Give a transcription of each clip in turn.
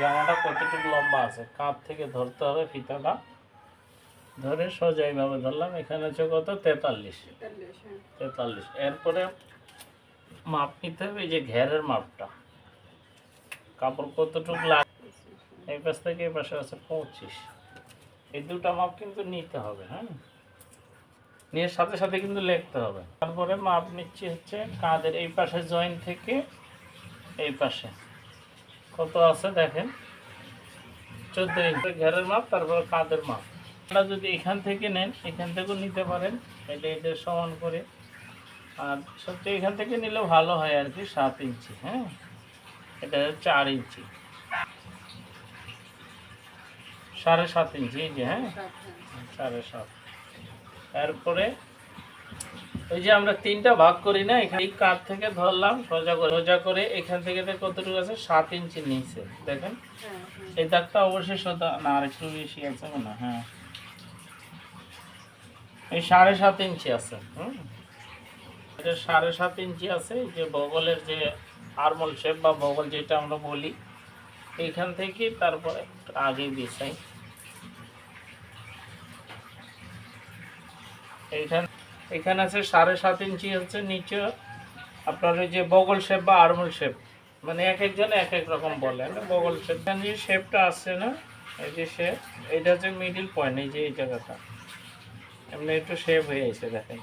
জামাটা কতটুকু লম্বা আছে? কাঁধ থেকে ধরতে হবে ফিতাটা। ধরে সোজা এইভাবে ধরলাম। এখানে হচ্ছে কত? তেতাল্লিশ। তেতাল্লিশ, হ্যাঁ। এরপরে মাপ নিতে হবে এই যে ঘেরের মাপটা। কাপড় কতটুকু লাগে এই পাশ থেকে এই পাশে আছে পঁচিশ। এই দুটো মাপ কিন্তু নিতে হবে হ্যাঁ? নিয়ে সাথে সাথে কিন্তু লিখতে হবে। তারপরে মাপ নিচ্ছি হচ্ছে কাঁধের এই পাশে জয়েন্ট থেকে এই পাশে। কত আছে দেখেন? চোদ্দ ইঞ্চি। ঘেরের মাপ তারপরে কাঁধের মাপ। আপনারা যদি এখান থেকে নেন এখান থেকেও নিতে পারেন। এটা এটা সমান করে। আর সবচেয়ে এখান থেকে নিলে ভালো হয় আর কি সাত ইঞ্চি হ্যাঁ? এটা চার ইঞ্চি। সাড়ে সাত ইঞ্চি এই যে হ্যাঁ? হ্যাঁ। সাড়ে সাত। তারপরে ওই যে আমরা তিনটা ভাগ করি না এখানে কাঠ থেকে ধরলাম সোজা করে সোজা করে এখান থেকে কতটুকু আছে সাত ইঞ্চি নিচে দেখেন? হ্যাঁ, হ্যাঁ। এই দাগটা অবশ্যই সোজা না আর একটু বেশি আছে না হ্যাঁ এই সাড়ে সাত ইঞ্চি আছে হুম? এটা সাড়ে সাত ইঞ্চি আছে এই যে বগলের যে আরমল শেপ বা বগল যেটা আমরা বলি এইখান থেকে তারপরে আগে বিছাই এইখান এখানে আছে সাড়ে সাত ইঞ্চি হচ্ছে নিচে আপনার ওই যে বগল শেপ বা আরমল শেপ মানে এক একজন এক এক রকম বলে না বগল শেপ যে শেপটা আসছে না, এই যে শেপ এটা হচ্ছে মিডিল পয়েন্ট এই যে এই জায়গাটা। এমনি একটু শেপ হয়ে গেছে দেখেন।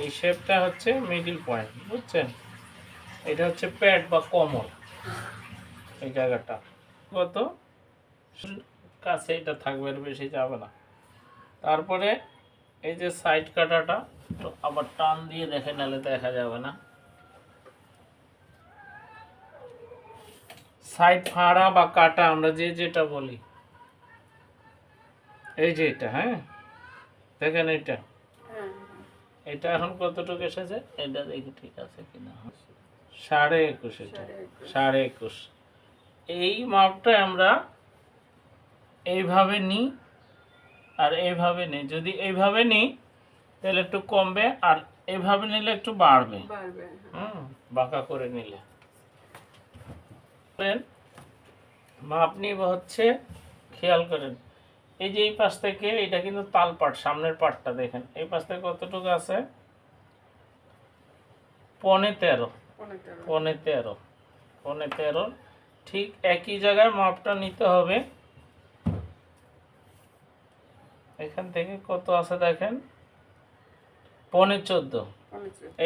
এই শেপটা হচ্ছে মিডিল পয়েন্ট বুঝছেন? এটা হচ্ছে প্যাড বা কমর, এই জায়গাটা। কত? কাছে এটা থাকবে বেশি যাবে না। তারপরে এই যে সাইড কাটাটা তো আবার টান দিয়ে দেখে নালে দেখা যাবে না। সাইড ফাড়া বা কাটা আমরা যে যেটা বলি। এই যে এটা হ্যাঁ? দেখেন এটা হ্যাঁ। এটা এখন কতটুকু এসেছে? এটা দেখি ঠিক আছে কিনা। সাড়ে একুশ এটা। সাড়ে একুশ। এই মাপটা আমরা এইভাবে নিই আর এইভাবে নিই যদি এইভাবে নিই তাহলে একটু কমবে আর এইভাবে নিলে একটু বাড়বে। হ্যাঁ। হুম বাঁকা করে নিলে। নিব হচ্ছে খেয়াল করেন এই যে এই পাশ থেকে এটা কিন্তু তাল পাট সামনের পাটটা দেখেন এই পাশ থেকে কতটুকু আছে? পনে তেরো। পনে তেরো। পনে তেরো ঠিক একই জায়গায় মাপটা নিতে হবে। এখান থেকে কত আছে দেখেন? পনে চোদ্দ।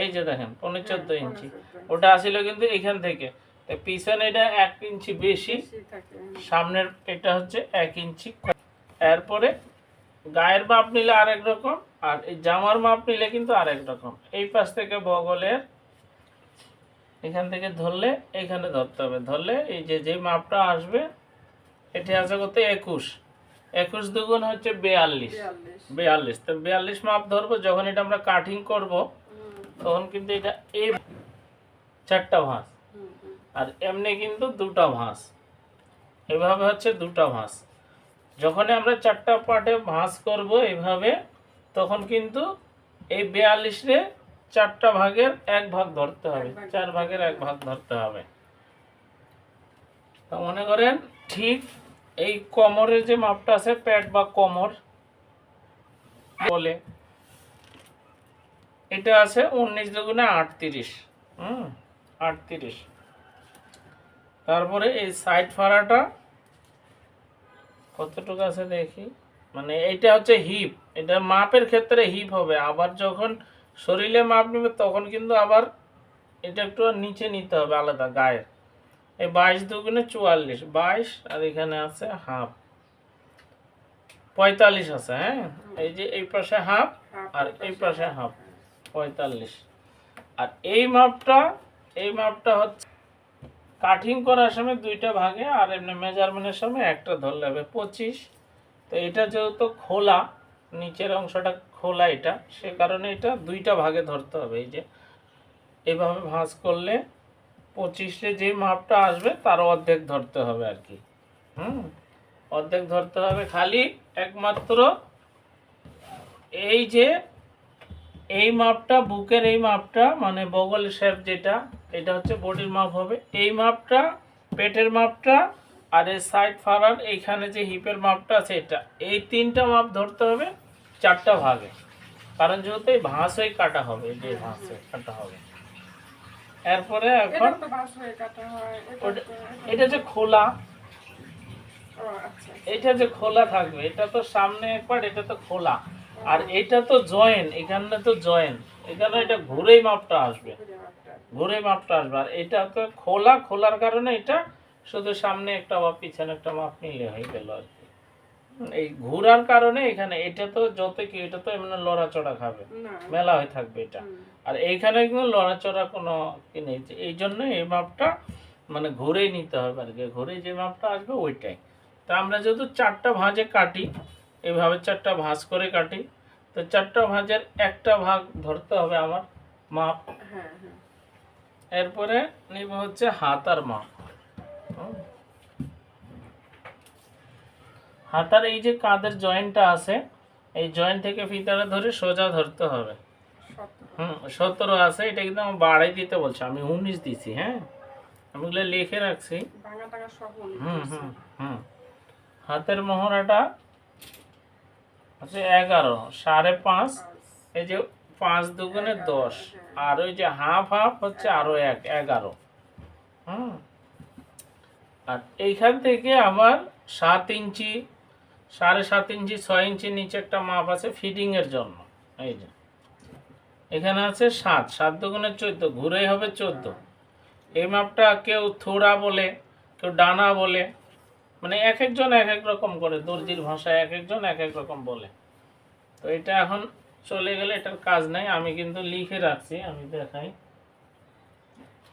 এই যে দেখেন পনে চোদ্দ হ্যাঁ, ইঞ্চি। ওটা আসিল কিন্তু এখান থেকে। পিছনে এটা এক ইঞ্চি বেশি হ্যাঁ। সামনের এটা হচ্ছে এক ইঞ্চি। এরপরে গায়ের মাপ নিলে আরেক রকম আর এই জামার মাপ নিলে কিন্তু আরেক রকম। এই পাশ থেকে বগলের এখান থেকে ধরলে এখানে ধরতে হবে। ধরলে এই যে যে মাপটা আসবে এটি আছে কত? একুশ। একুশ দুগুণ হচ্ছে বেয়াল্লিশ। বেয়াল্লিশ। তো বেয়াল্লিশ মাপ ধরবো যখন এটা আমরা কাটিং করব তখন কিন্তু এটা এই চারটা ভাঁজ। হুম। আর এমনি কিন্তু দুটা ভাঁজ। এভাবে হচ্ছে দুটা ভাঁজ। যখনই আমরা চারটা পার্টে ভাঁজ করব এভাবে তখন কিন্তু এই বিয়াল্লিশে চারটা ভাগের এক ভাগ ধরতে হবে। চার ভাগের এক ভাগ ধরতে হবে। তো মনে করেন ঠিক এই কোমরের যে মাপটা আছে, প্যাট বা কোমর, বলে। এটা আছে উনিশ দুগুণে আটত্রিশ, হুম, আটত্রিশ। তারপরে এই সাইড ফাড়াটা, কতটুকু আছে দেখি। মানে এটা হচ্ছে হিপ, এটা মাপের ক্ষেত্রে হিপ হবে। আবার যখন শরীরে মাপ নেবে, তখন কিন্তু আবার এটা একটু নিচে নিতে হবে আলাদা গায়ের। এই বাইশ দুগুণে চুয়াল্লিশ, বাইশ আর এখানে আছে হাফ। পঁয়তাল্লিশ আছে হ্যাঁ? এই যে এই পাশে হাফ আর এই পাশে হাফ, পঁয়তাল্লিশ। আর এই মাপটা এই মাপটা হচ্ছে কাটিং করার সময় দুইটা ভাগে আর এমনি মেজারমেন্টের সময় একটা ধরলে হবে পঁচিশ। তো এটা যেহেতু খোলা, নিচের অংশটা খোলা এটা, সে কারণে এটা দুইটা ভাগে ধরতে হবে। এই যে এইভাবে ভাঁজ করলে পঁচিশে যে মাপটা আসবে, তার অর্ধেক ধরতে হবে আর কি। হুম? অর্ধেক ধরতে হবে খালি একমাত্র এই যে এই মাপটা, বুকের এই মাপটা মানে বগল শেপ যেটা, এটা হচ্ছে বডির মাপ হবে। এই মাপটা, পেটের মাপটা, আর এই সাইড ফাড়ার এইখানে যে হিপের মাপটা আছে এটা, এই তিনটা মাপ ধরতে হবে চারটা ভাগে। কারণ যেহেতু এই ভাঁজ কাটা হবে যে হয়ে কাটা হবে। এরপরে এখন এটা যে খোলা আচ্ছা এটা যে খোলা থাকবে এটা তো সামনে একবার এটা তো খোলা। আর এটা তো জয়েন এখানে তো জয়েন। এখানে এটা ঘুরেই মাপটা আসবে। ঘুরে মাপটা আসবে। আর এটা তো খোলা খোলার কারণে এটা শুধু সামনে একটা বা পিছনে একটা মাপ নিলে হয়ে গেল আর কি। এই ঘোরার কারণে এখানে এটা তো যত কি এটা তো এমনি লড়াচড়া খাবে। মেলা হয়ে থাকবে এটা। আর এইখানে কিন্তু লড়াচড়া কোনো কি নেই। এই জন্য এই মাপটা মানে ঘুরেই নিতে হবে আর কি। ঘুরে যে মাপটা আসবে ওইটাই। তা আমরা যেহেতু চারটা ভাঁজে কাটি এইভাবে চারটা ভাঁজ করে কাটি তো চারটা ভাঁজের একটা ভাগ ধরতে হবে আমার মাপ। হ্যাঁ হ্যাঁ। এরপরে নিব হচ্ছে হাতার মাপ হুম। হাতার এই যে কাঁধের জয়েন্টটা আছে এই জয়েন্ট থেকে ফিতাটা ধরে সোজা ধরতে হবে। হুম সতেরো আছে এটা কিন্তু আমার বাড়াই দিতে বলছে আমি উনিশ দিছি হ্যাঁ? আমি এগুলো লিখে রাখছি। হুম হুম হুম। হাতের মোহরাটা হচ্ছে এগারো সাড়ে পাঁচ এই যে পাঁচ দুগুণে দশ আর ওই যে হাফ হাফ হচ্ছে আরও এক এগারো। হুম? আর এইখান থেকে আমার সাত ইঞ্চি সাড়ে সাত ইঞ্চি ছয় ইঞ্চি নিচে একটা মাপ আছে ফিডিং এর জন্য। এই যে। এখানে আছে সাত সাত দুগুণে চোদ্দ ঘুরেই হবে চোদ্দ। এই মাপটা কেউ থোড়া বলে কেউ ডানা বলে মানে এক একজন এক এক রকম করে দর্জির ভাষায় এক একজন এক এক রকম বলে। তো এটা এখন চলে গেলে এটার কাজ নাই আমি কিন্তু লিখে রাখছি আমি দেখাই।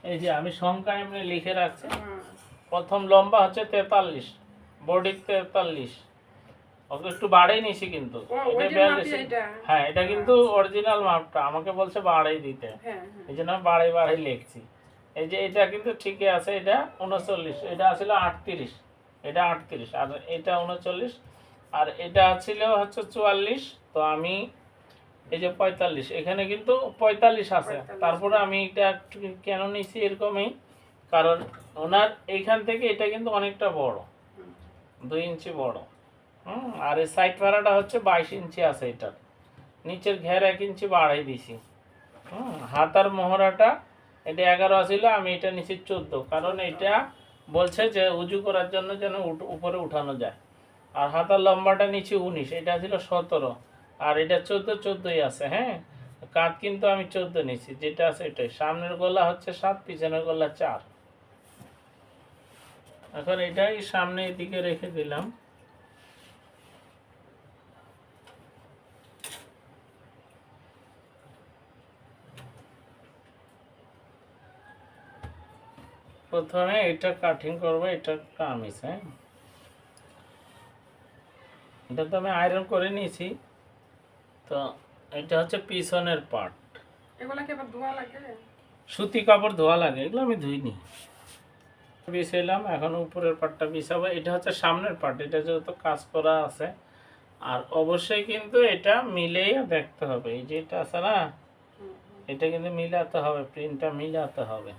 এই যে আমি সংখ্যা এমনি লিখে রাখছি। প্রথম লম্বা হচ্ছে তেতাল্লিশ বডি তেতাল্লিশ। একটু বাড়াই নিছি কিন্তু? হ্যাঁ এটা কিন্তু অরিজিনাল মাপটা। আমাকে বলছে বাড়াই দিতে। হ্যাঁ হ্যাঁ। এই জন্য আমি বাড়াই বাড়াই লিখছি। এই যে এটা কিন্তু ঠিকই আছে এটা উনচল্লিশ এটা ছিল আটত্রিশ। এটা আটত্রিশ। আর এটা উনচল্লিশ আর এটা ছিল হচ্ছে চুয়াল্লিশ। তো আমি এই যে পঁয়তাল্লিশ। এখানে কিন্তু পঁয়তাল্লিশ আছে। তারপরে আমি এটা কেন নিছি এরকমই? কারণ ওনার এইখান থেকে এটা কিন্তু অনেকটা বড়। দুই ইঞ্চি বড়। হুম, আর এই সাইড ভাড়াটা হচ্ছে বাইশ ইঞ্চি আছে এটার নিচের ঘের এক ইঞ্চি বাড়াই দিছি। হুম, হাতার মোহরাটা, এটা এগারো ছিল আমি এটা নিচে চোদ্দ। কারণ এটা বলছে যে উজু করার জন্য যেন উপরে উঠানো যায়। আর হাতার লম্বাটা নিচে উনিশ, এটা ছিল সতেরো। আর এটা চোদ্দ, চোদ্দই আছে হ্যাঁ? কাঁধ কিন্তু আমি চোদ্দ নিচ্ছি যেটা আছে এটাই। সামনের গলা হচ্ছে সাত, পিছনের গলা চার। এখন এটাই সামনে এদিকে রেখে দিলাম। প্রথমে এটা কাটিং করব এটা কামিজ হ্যাঁ? এটা তো আমি আয়রন করে নিয়েছি। তো এটা হচ্ছে পিছনের পার্ট এগুলা কি আবার ধোয়া লাগে? সুতি কাপড় ধোয়া লাগে এগুলো আমি ধুইনি। বিছাইলাম এখন উপরের পাটটা বিছাবো। এটা হচ্ছে সামনের পার্ট এটা যেহেতু কাজ করা আছে। আর অবশ্যই কিন্তু এটা মিলেই দেখতে হবে। এই যে এটা আছে না। এটা কিন্তু মিলাতে হবে প্রিন্টটা মিলাতে হবে।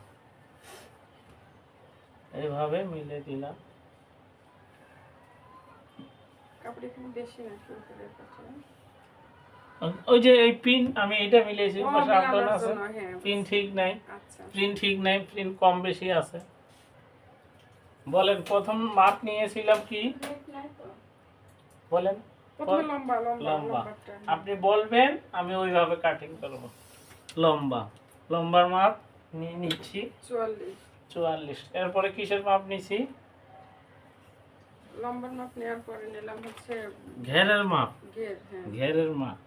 এইভাবে মিলে দিলাম? ওই যে এই পিন আমি এটা মিলিয়েছি আছে। হ্যাঁ, পিন ঠিক নাই আচ্ছা। প্রিন্ট ঠিক নাই প্রিন্ট কম বেশি আছে। বলেন প্রথম মাপ নিয়েছিলাম কি? বলেন। লম্বা আপনি বলবেন আমি ওইভাবে কাটিং করব। লম্বা। লম্বার মাপ নিয়ে নিচ্ছি। চুয়াল্লিশ। চুয়াল্লিশ। এরপরে কিসের মাপ নিছি? লম্বার মাপ নেওয়ার পরে নিলাম হচ্ছে ঘেরের মাপ। হ্যাঁ। ঘেরের মাপ।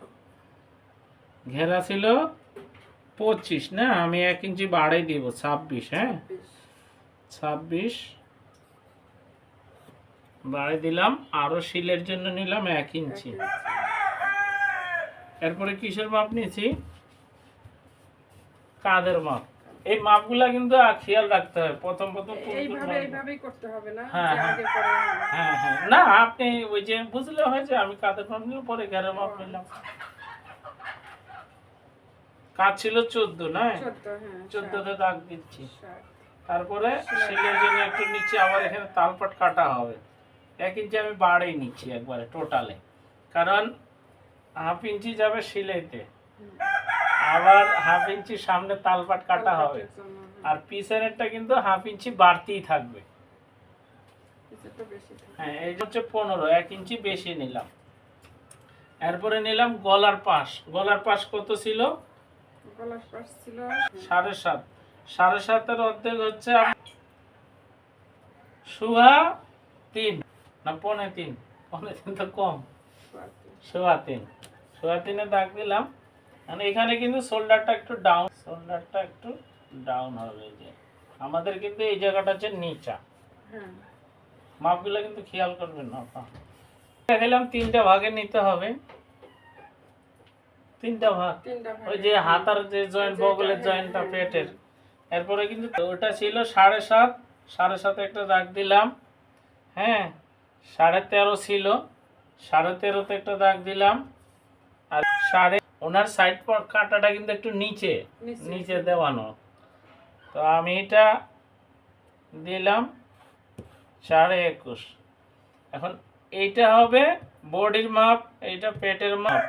ঘেরা ছিল পঁচিশ না? আমি এক ইঞ্চি বাড়াই দিব ছাব্বিশ হ্যাঁ? ছাব্বিশ। বাড়াই দিলাম আরও শিলের জন্য নিলাম এক ইঞ্চি। এরপরে কিসের মাপ নিয়েছি কাঁধের মাপ? এই মাপগুলা কিন্তু খেয়াল রাখতে হবে প্রথম প্রথম এইভাবে এইভাবেই করতে হবে না হ্যাঁ, হ্যাঁ। আগে পরে হ্যাঁ হ্যাঁ। না আপনি ওই যে বুঝলে হয়েছে আমি মাপ নিলাম পরে ঘেরের মাপ নিলাম। কাজ ছিল চোদ্দ না? চোদ্দ হ্যাঁ চোদ্দতে দাগ দিচ্ছি। তারপরে শিলের জন্য একটু নিচে আবার এখানে তালপাট কাটা হবে। এক ইঞ্চি আমি বাড়িয়ে নিচ্ছি একবারে টোটালে। কারণ হাফ ইঞ্চি যাবে সিলাইতে আবার হাফ ইঞ্চি সামনে তালপাট কাটা হবে। আর পিছনেরটা কিন্তু হাফ ইঞ্চি বাড়তিই থাকবে। হ্যাঁ এই হচ্ছে পনেরো এক ইঞ্চি বেশি নিলাম। এরপরে নিলাম গলার পাশ। গলার পাশ কত ছিল? গলার পাশ ছিল সাড়ে সাত। সাড়ে সাতের অর্ধেক হচ্ছে সুহা তিন না পনে তিন? পনে তিন তো কম। সোয়া তিন। সোয়া তিনে দাগ দিলাম। মানে এখানে কিন্তু শোল্ডারটা একটু ডাউন শোল্ডারটা একটু ডাউন হবে এই যে। আমাদের কিন্তু এই জায়গাটা হচ্ছে নিচা। হ্যাঁ। মাপগুলো কিন্তু খেয়াল করবেন না। দেখালাম তিনটা ভাগে নিতে হবে। তিনটা ভাগ। তিনটা ভাগে। ওই যে হাতার যে জয়েন্ট বগলের হ্যাঁ, জয়েন্টটা হ্যাঁ, পেটের। এরপরে কিন্তু ওটা ছিল সাড়ে সাত। সাড়ে সাত একটা দাগ দিলাম। হ্যাঁ সাড়ে তেরো ছিল। সাড়ে তেরোতে একটা দাগ দিলাম। আর সাড়ে ওনার সাইড কাটাটা কিন্তু একটু নিচে নিচে। দেওয়ানো। তো আমি এটা দিলাম সাড়ে একুশ। এখন এইটা হবে বডির মাপ এইটা পেটের মাপ।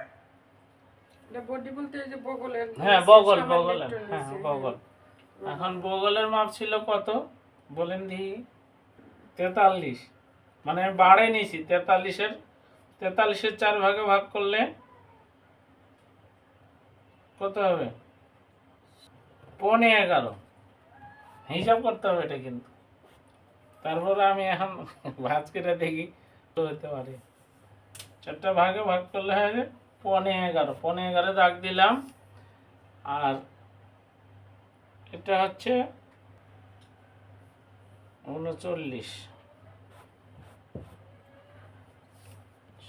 এটা বডি বলতে এই যে বগলের হ্যাঁ বগল বগল হ্যাঁ বগল। হ্যাঁ। এখন বগলের মাপ ছিল কত? বলেন দি তেতাল্লিশ। মানে আমি বাড়াই নিয়েছি তেতাল্লিশের তেতাল্লিশের চার ভাগে ভাগ করলে কত হবে? পনে এগারো। হিসাব করতে হবে এটা কিন্তু। তারপরে আমি এখন ভাজ করে দেখি হতে পারে। চারটা ভাগে ভাগ করলে হয় যে পনে এগারো। পনে এগারো দাগ দিলাম। আর এটা হচ্ছে উনচল্লিশ।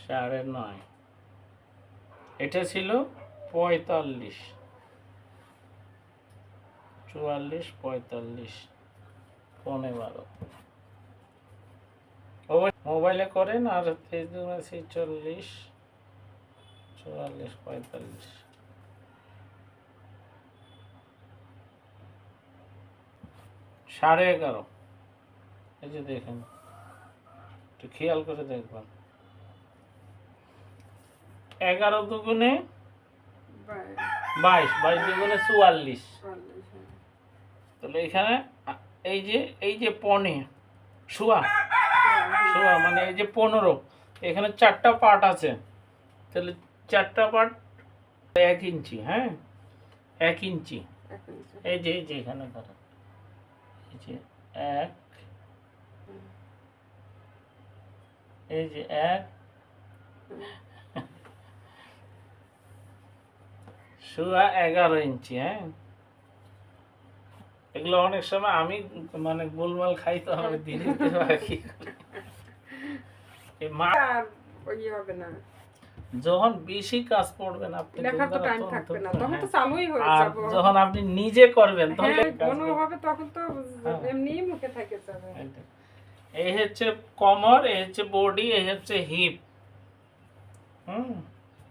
সাড়ে নয়। এটা ছিল পঁয়তাল্লিশ। চুয়াল্লিশ, পঁয়তাল্লিশ, পনেরো। বারো মোবাইলে করেন আর তেইশ দুগুণে চল্লিশ, চুয়াল্লিশ, পঁয়তাল্লিশ। সাড়ে এগারো। এই যে দেখেন, একটু খেয়াল করে দেখবেন। এগারো দুগুণে বাইশ বাইশ দুগুণে চুয়াল্লিশ। হ্যাঁ। তাহলে এখানে এই যে এই যে পনে শুয়া শুয়া মানে এই যে পনেরো এখানে চারটা পার্ট আছে। তাহলে চারটা পার্ট এক ইঞ্চি হ্যাঁ? এক ইঞ্চি। এক ইঞ্চি। এই যে এই যে এখানে ধরো। এই যে এক এই যে এক শুয়া এগারো ইঞ্চি হ্যাঁ? এগুলো অনেক সময় আমি মানে গোলমাল খাই তো আমি দিনে হবে না। যখন বেশি কাজ পড়বেন আপনি লেখার তো টাইম থাকবে না। তখন তো হ্যাঁ। চালুই হয়ে যাবে। যখন আপনি নিজে করবেন তখন হ্যাঁ করবেন। হবে তখন তো হ্যাঁ। এমনিই মুখে থাকে যাবে। এই হচ্ছে কমর এই হচ্ছে বডি এই হচ্ছে হিপ হুম?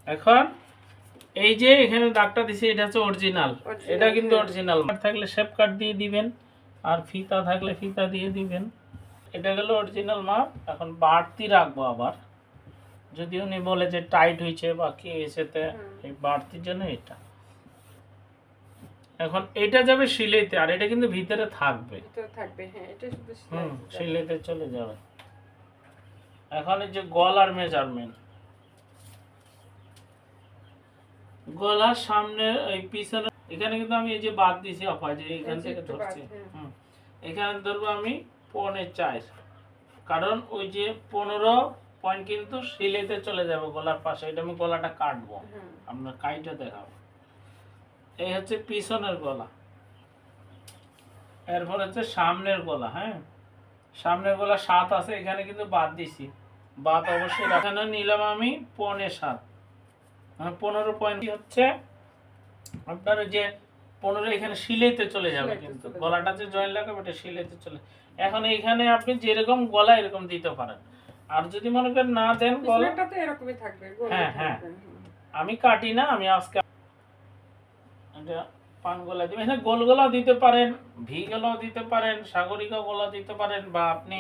এখন? এই যে এখানে দাগটা দিছে এটা হচ্ছে অরিজিনাল এটা কিন্তু হ্যাঁ। অরিজিনাল থাকলে শেপ কাট দিয়ে দিবেন আর ফিতা থাকলে ফিতা দিয়ে দিবেন। এটা গেল অরিজিনাল মাপ এখন বাড়তি রাখব আবার। যদি উনি বলে যে টাইট হয়েছে বা কি হয়েছে এই বাড়তির জন্য এটা। এখন এটা যাবে সিলাইতে আর এটা কিন্তু ভিতরে থাকবে। হ্যাঁ এটা শুধু হুম সেলাই চলে যাবে। এখন এই যে গলার মেজারমেন্ট গলার সামনে ওই পিছনে এখানে কিন্তু আমি এই যে বাদ দিছি আপা যে এখান থেকে ধরছি। হুম। এখানে ধরবো আমি পৌনে চার। কারণ ওই যে পনেরো পয়েন্ট কিন্তু সিলেতে চলে যাবে গলার পাশে এটা আমি গলাটা কাটবো। আপনার কাইটা দেখাবো। এই হচ্ছে পিছনের গলা। এরপর হচ্ছে সামনের গলা হ্যাঁ? সামনের গলা সাত আছে এখানে কিন্তু বাদ দিছি। বাদ অবশ্যই এখানে নিলাম আমি পনে সাত। পনেরো পয়েন্ট হচ্ছে আপনার যে পনেরো এখানে সিলাইতে চলে যাবে কিন্তু। গলাটা যে জয়েন লাগাবে ওটা সিলাইতে চলে। এখন এইখানে আপনি যেরকম গলা এরকম দিতে পারেন। আর যদি মনে করেন না দেন গলা পিছনেরটা তো এরকমই থাকবে গোল হ্যাঁ, হ্যাঁ। আমি কাটি না আমি আজকে পান গোলা দিবেন। এখানে গোল গোলাও দিতে পারেন ভি গোলাও দিতে পারেন সাগরিকা গোলা দিতে পারেন বা আপনি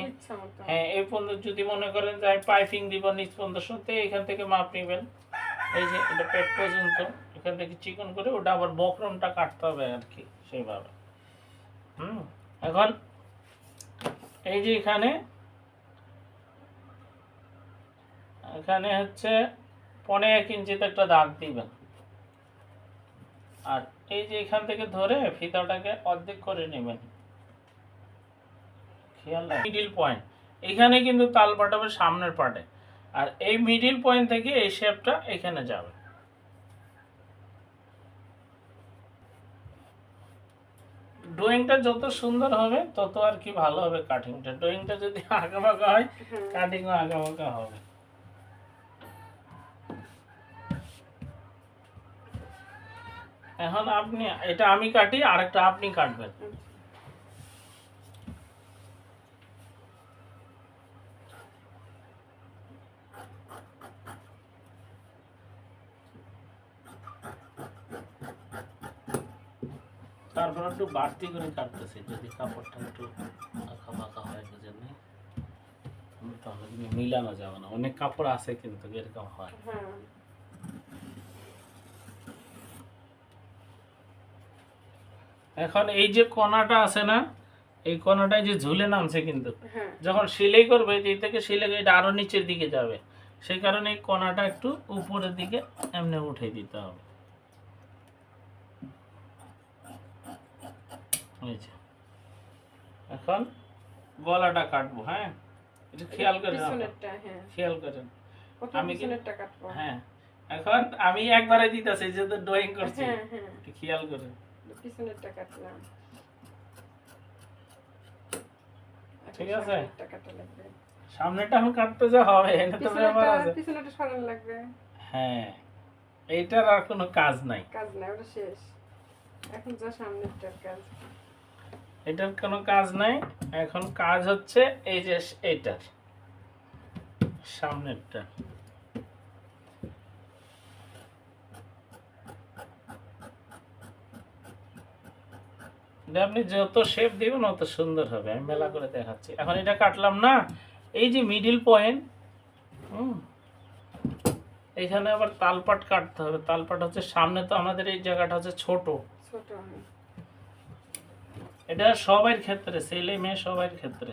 হ্যাঁ এই পর্যন্ত যদি মনে করেন যে পাইপিং দিব নিচ পর্যন্ত সত্যি এখান থেকে মাপ নেবেন। এই যে এটা পেট পর্যন্ত, এখান থেকে চিকন করে ওটা আবার বক্রমটা কাটতে হবে আর কি সেইভাবে। হুম, এখন এই যে এখানে এখানে হচ্ছে পনে এক ইঞ্চিতে একটা দাগ দিবেন। আর এই যে এখান থেকে ধরে ফিতাটাকে অর্ধেক করে নেবেন। খেয়াল মিডিল পয়েন্ট এখানে কিন্তু তাল পাঠাবে সামনের পাটে। আর এই মিডিল পয়েন্ট থেকে এই শেপটা এখানে যাবে। ড্রয়িংটা যত সুন্দর হবে তত আর কি ভালো হবে কাটিংটা ড্রয়িংটা যদি আঁকা বাঁকা হয় কাটিংও আঁকা বাঁকা হবে। এখন আপনি এটা আমি কাটি আরেকটা আপনি কাটবেন। আচ্ছা। একটু বাড়তি করে কাটতেছি যদি কাপড়টা একটু আঁকা বাঁকা হয় বুঝেন তাহলে কিন্তু মিলানো যাবে না। অনেক কাপড় আছে কিন্তু এরকম হয়। হ্যাঁ। এখন এই যে কণাটা আছে না এই কণাটায় যে ঝুলে নামছে কিন্তু হ্যাঁ। যখন সেলাই করবে এই থেকে সেলাই এটা আরও নিচের দিকে যাবে। সেই কারণে এই কণাটা একটু উপরের দিকে এমনি উঠে দিতে হবে। যে। এখন গলাটা কাটবো হ্যাঁ? একটু খেয়াল করে রাখো। পিছনেরটা হ্যাঁ। খেয়াল করেন। আমি হ্যাঁ। এখন আমি একবারে দিতেছি যেহেতু ড্রয়িং করছি। হ্যাঁ হ্যাঁ। একটু খেয়াল করেন। পিছনেরটা কাটলাম। ঠিক আছে? সামনেটা এখন কাটতে যা হবে এটা তো ব্যাপার আছে। পিছনেরটা সরানো লাগবে। হ্যাঁ। এইটার আর কোনো কাজ নাই। কাজ নাই ওটা শেষ। এখন যা সামনেরটার কাজ। এটার কোনো কাজ নাই। এখন কাজ হচ্ছে এই যে এইটার, সামনেরটা। আপনি যত শেপ দিবেন, অত সুন্দর হবে। আমি মেলা করে দেখাচ্ছি। এখন এটা কাটলাম না। এই যে মিডিল পয়েন্ট হুম। এখানে আবার তালপাট কাটতে হবে। তালপাট হচ্ছে সামনে, তো আমাদের এই জায়গাটা হচ্ছে ছোট। ছোট, হয়। এটা সবার ক্ষেত্রে ছেলে মেয়ে সবার ক্ষেত্রে।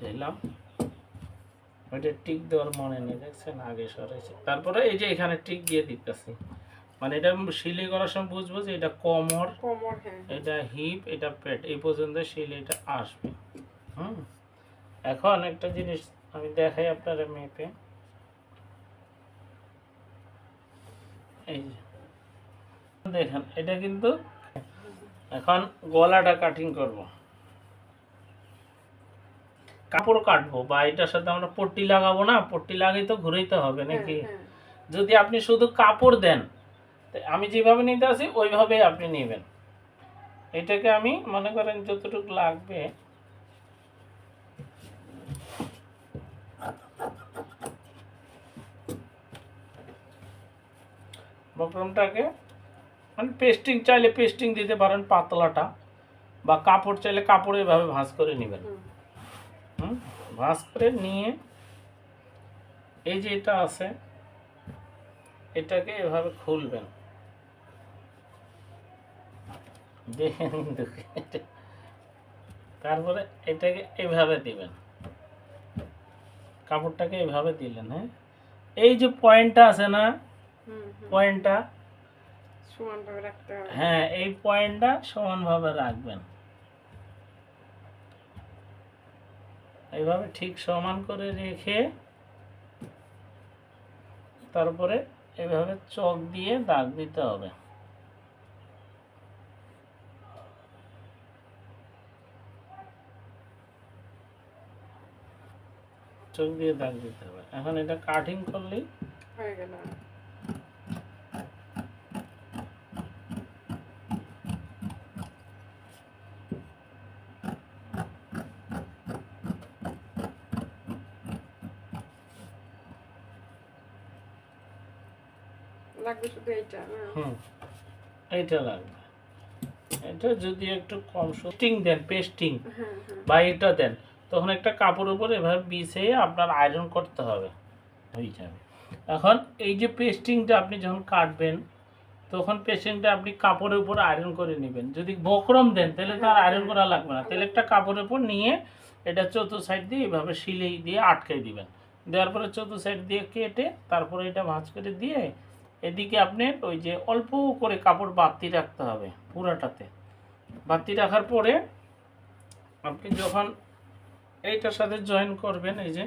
দিলাম ওইটা টিক দেওয়ার মনে নেই দেখছেন? আগে সরাইছে। তারপরে এই যে এখানে টিক দিয়ে দিতেছি। মানে এটা সিলাই করার সময় বুঝব যে এটা কোমর কোমর হ্যাঁ। এটা হিপ এটা পেট। এই পর্যন্ত সিলাইটা আসবে। হুম? এখন একটা জিনিস আমি দেখাই আপনারা মেপে। এই যে। দেখেন এটা কিন্তু এখন গলাটা কাটিং করব। কাপড় কাটবো বা এটার সাথে আমরা পট্টি লাগাবো না পট্টি লাগাই তো ঘুরাইতে হবে হ্যাঁ, নাকি? হ্যাঁ। যদি আপনি শুধু কাপড় দেন আমি যেভাবে নিতে আসি ওইভাবে আপনি নেবেন। এটাকে আমি মনে করেন যতটুকু লাগবে বক্রমটাকে মানে পেস্টিং চাইলে পেস্টিং দিতে পারেন পাতলাটা বা কাপড় চাইলে কাপড় এভাবে ভাঁজ করে নেবেন। হুম। ভাঁজ করে নিয়ে এই যে এটা আছে এটাকে এভাবে খুলবেন। দেখেন তারপরে এটাকে এভাবে দিবেন। কাপড়টাকে এভাবে দিলেন হ্যাঁ? এই যে পয়েন্টটা আছে না। পয়েন্টটা সমানভাবে রাখতে হবে। হ্যাঁ এই পয়েন্টটা সমানভাবে রাখবেন। এইভাবে ঠিক সমান করে রেখে তারপরে এভাবে চক দিয়ে দাগ দিতে হবে। চোখ দিয়ে দাগ দিতে হবে। এখন এটা কাটিং করলেই হয়ে গেল। লাগবে শুধু এইটা হুম এইটা লাগবে। এটা যদি একটু কম দেন পেস্টিং হ্যাঁ হ্যাঁ। বা এটা দেন তখন একটা কাপড়ের উপর এভাবে বিছিয়ে আপনার আয়রন করতে হবে। হয়ে যাবে এখন এই যে পেস্টিংটা আপনি যখন কাটবেন তখন পেস্টিংটা আপনি কাপড়ের উপর আয়রন করে নেবেন। যদি বকরম দেন তাহলে তো আর আয়রন করা লাগবে না। তাহলে একটা কাপড়ের উপর নিয়ে এটা চতুর্থ সাইড দিয়ে এভাবে সিলাই দিয়ে আটকে দিবেন। দেওয়ার পরে চতুর্থ সাইড দিয়ে কেটে তারপরে এটা ভাঁজ করে দিয়ে এদিকে আপনি ওই যে অল্প করে কাপড় বাতি রাখতে হবে পুরাটাতে। বাতি রাখার পরে আপনি যখন এইটার সাথে জয়েন করবেন এই যে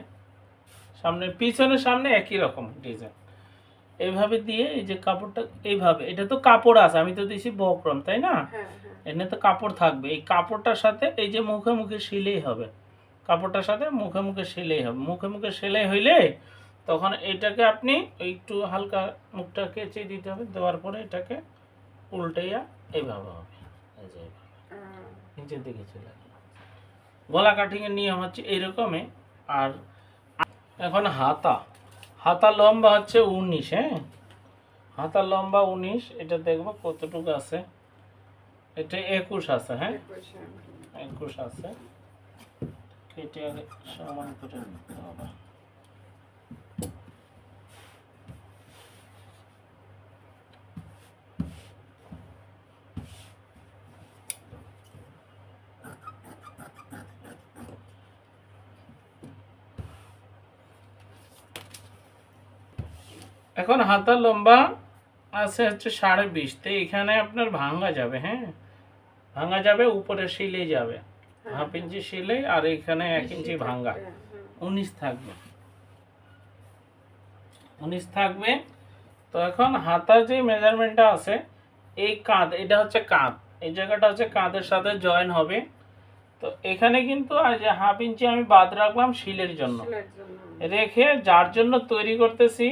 সামনে পিছনের সামনে একই রকম ডিজাইন এইভাবে দিয়ে এই যে কাপড়টা এইভাবে এটা তো কাপড় আছে আমি তো দিছি বক্রম তাই না? হ্যাঁ হ্যাঁ। এনে তো কাপড় থাকবে। এই কাপড়টার সাথে এই যে মুখে মুখে সিলেই হবে। কাপড়টার সাথে মুখে মুখে সেলাই হবে। মুখে মুখে সেলাই হইলে তখন এটাকে আপনি একটু হালকা মুখটা কেচে দিতে হবে দেওয়ার পরে এটাকে উল্টাইয়া এইভাবে হবে। নিচের দিকে চলে। গলা কাটিং এর নিয়ম হচ্ছে এইরকমই আর এখন হাতা। হাতা লম্বা হচ্ছে উনিশ হ্যাঁ? হাতা লম্বা উনিশ এটা দেখব কতটুকু আছে। এটা একুশ আছে হ্যাঁ? একুশ, হ্যাঁ। আছে। কেটে সমান করে নিতে হবে। এখন হাতা লম্বা আছে হচ্ছে সাড়ে বিশ। তো এখানে আপনার ভাঙা যাবে হ্যাঁ? ভাঙা যাবে উপরে শিলে যাবে। হাফ ইঞ্চি শিলে আর এখানে এক ইঞ্চি ভাঙা হ্যাঁ, হ্যাঁ। উনিশ থাকবে। উনিশ থাকবে। তো এখন হাতার যে মেজারমেন্টটা আছে এই কাঁধ এটা হচ্ছে কাঁধ। এই জায়গাটা হচ্ছে কাঁধের সাথে জয়েন হবে। তো এখানে কিন্তু হাফ ইঞ্চি আমি বাদ রাখলাম শিলের জন্য। রেখে যার জন্য তৈরি করতেছি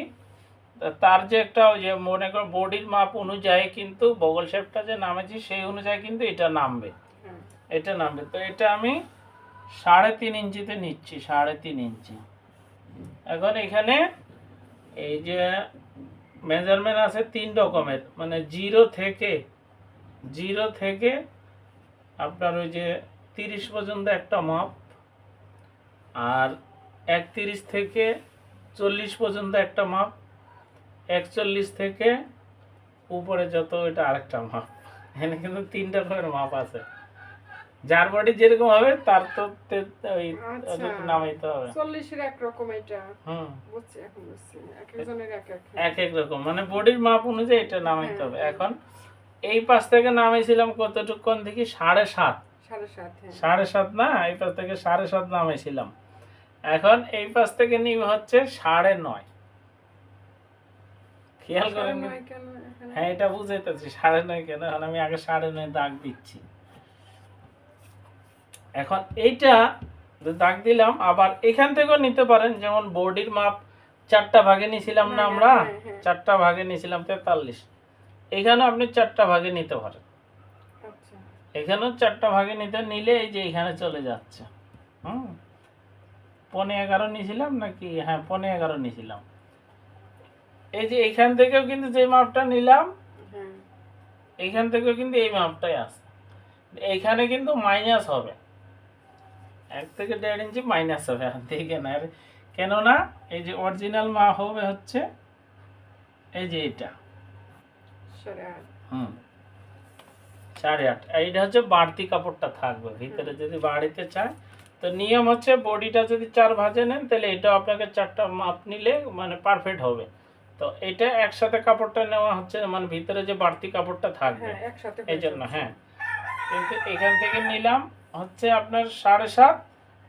তার যে একটা ওই যে মনে কর বডির মাপ অনুযায়ী কিন্তু বগল শেপটা যে নামেছি সেই অনুযায়ী কিন্তু এটা নামবে। এটা নামবে। তো এটা আমি সাড়ে তিন ইঞ্চিতে নিচ্ছি সাড়ে তিন ইঞ্চি। এখন এখানে এই যে মেজারমেন্ট আছে তিন রকমের মানে জিরো থেকে জিরো থেকে আপনার ওই যে তিরিশ পর্যন্ত একটা মাপ আর একত্রিশ থেকে চল্লিশ পর্যন্ত একটা মাপ একচল্লিশ থেকে উপরে যত এটা আরেকটা মাপ। এখানে কিন্তু তিনটা রকমের মাপ আছে। যার বডি যেরকম হবে তার তো ওই আচ্ছা। নামাইতে হবে। চল্লিশের এটা। হুম। বুঝছি এখন বুঝছি। এক একজনের এক এক। এক এক রকম। মানে বডির মাপ অনুযায়ী এটা নামাইতে হবে। হ্যাঁ। এখন এই পাশ থেকে নামাইছিলাম দেখি? সাড়ে সাত। সাড়ে সাত হ্যাঁ। সাড়ে সাত না? এই পাশ থেকে সাড়ে সাত নামাইছিলাম। এখন এই পাশ থেকে নিব হচ্ছে সাড়ে নয়। খেয়াল করেন হ্যাঁ এটা বুঝাইতেছি সাড়ে নয় কেন? এখন আমি আগে সাড়ে নয় দাগ দিচ্ছি। এখন এইটা দাগ দিলাম আবার এখান থেকেও নিতে পারেন যেমন বডির মাপ চারটা ভাগে নিয়েছিলাম না হ্যাঁ, আমরা? হ্যাঁ, হ্যাঁ। চারটা ভাগে নিয়েছিলাম তেতাল্লিশ। এখানেও আপনি চারটা ভাগে নিতে পারেন। আচ্ছা। এখানেও চারটা ভাগে নিতে নিলে এই যে এখানে চলে যাচ্ছে। হুম? পনে এগারো নিয়েছিলাম নাকি? হ্যাঁ পনে এগারো নিয়েছিলাম। এই যে এখান থেকেও কিন্তু যে মাপটা নিলাম হ্যাঁ। এইখান থেকেও কিন্তু এই মাপটাই আসে এইখানে কিন্তু মাইনাস হবে। এক থেকে দেড় ইঞ্চি মাইনাস হবে আর দেখে না। আরে কেননা এই যে অরিজিনাল মাপ হবে হচ্ছে এই যে এটা। হুম। সাড়ে আট। এইটা হচ্ছে বাড়তি কাপড়টা থাকবে। ভিতরে যদি বাড়িতে চায় তো নিয়ম হচ্ছে বডিটা যদি চার ভাজে নেন তাহলে এটা আপনাকে চারটা মাপ নিলে মানে পারফেক্ট হবে। তো এটা একসাথে কাপড়টা নেওয়া হচ্ছে মানে ভিতরে যে বাড়তি কাপড়টা থাকবে। হ্যাঁ এই জন্য হ্যাঁ। কিন্তু এখান থেকে নিলাম হচ্ছে আপনার সাড়ে সাত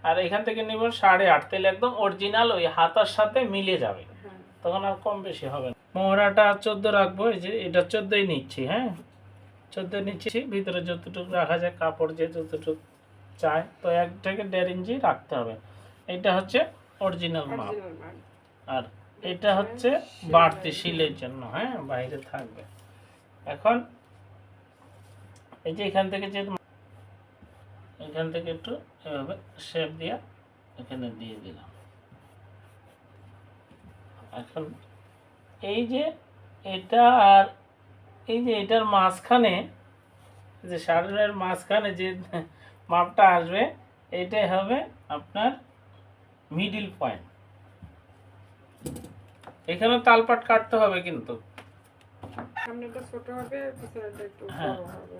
আর এখান থেকে নিব সাড়ে আট। তাহলে একদম অরিজিনাল ওই হাতার সাথে মিলে যাবে। হ্যাঁ। তখন আর কম বেশি হবে না। মোহরাটা চোদ্দ রাখব এই যে এটা চোদ্দই নিচ্ছি হ্যাঁ। চোদ্দ নিচ্ছি ভিতরে যতটুকু রাখা যায় কাপড় যে যতটুকু চায় তো এক থেকে দেড় ইঞ্চি রাখতে হবে। এটা হচ্ছে অরিজিনাল মাপ। অরিজিনাল মাল আর এটা হচ্ছে বাড়তি শিলের জন্য হ্যাঁ বাইরে থাকবে। এখন এই যে এখান থেকে যে এখান থেকে একটু এভাবে শেপ দিয়া এখানে দিয়ে দিলাম। এখন এই যে এটা আর এই যে এটার মাঝখানে যে সারের মাঝখানে যে মাপটা আসবে, এটাই হবে আপনার মিডিল পয়েন্ট এখানে তালপাট কাটতে হবে কিন্তু সামনেটা ছোট হবে পিছনেটা একটু হ্যাঁ। বড় হবে